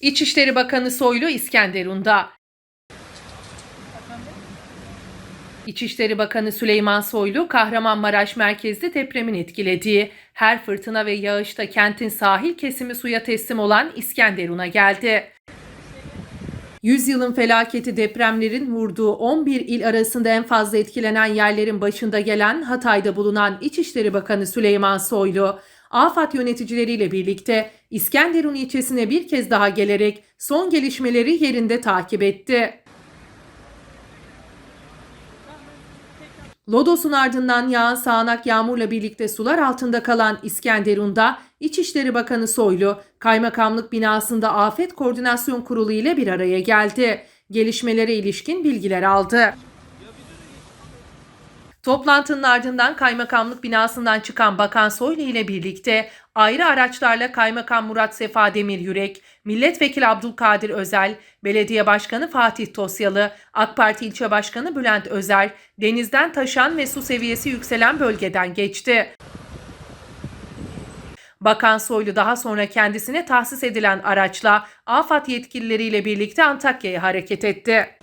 İçişleri Bakanı Soylu İskenderun'da. İçişleri Bakanı Süleyman Soylu, Kahramanmaraş merkezli depremin etkilediği her fırtına ve yağışta kentin sahil kesimi suya teslim olan İskenderun'a geldi. Yüzyılın felaketi depremlerin vurduğu 11 il arasında en fazla etkilenen yerlerin başında gelen Hatay'da bulunan İçişleri Bakanı Süleyman Soylu, AFAD yöneticileriyle birlikte İskenderun ilçesine bir kez daha gelerek son gelişmeleri yerinde takip etti. Lodos'un ardından yağan sağanak yağmurla birlikte sular altında kalan İskenderun'da İçişleri Bakanı Soylu, kaymakamlık binasında Afet Koordinasyon Kurulu ile bir araya geldi. Gelişmelere ilişkin bilgiler aldı. Toplantının ardından kaymakamlık binasından çıkan Bakan Soylu ile birlikte ayrı araçlarla Kaymakam Murat Sefa Demir Yürek, Milletvekili Abdülkadir Özel, Belediye Başkanı Fatih Tosyalı, AK Parti İlçe Başkanı Bülent Özer, denizden taşan ve su seviyesi yükselen bölgeden geçti. Bakan Soylu daha sonra kendisine tahsis edilen araçla AFAD yetkilileriyle birlikte Antakya'ya hareket etti.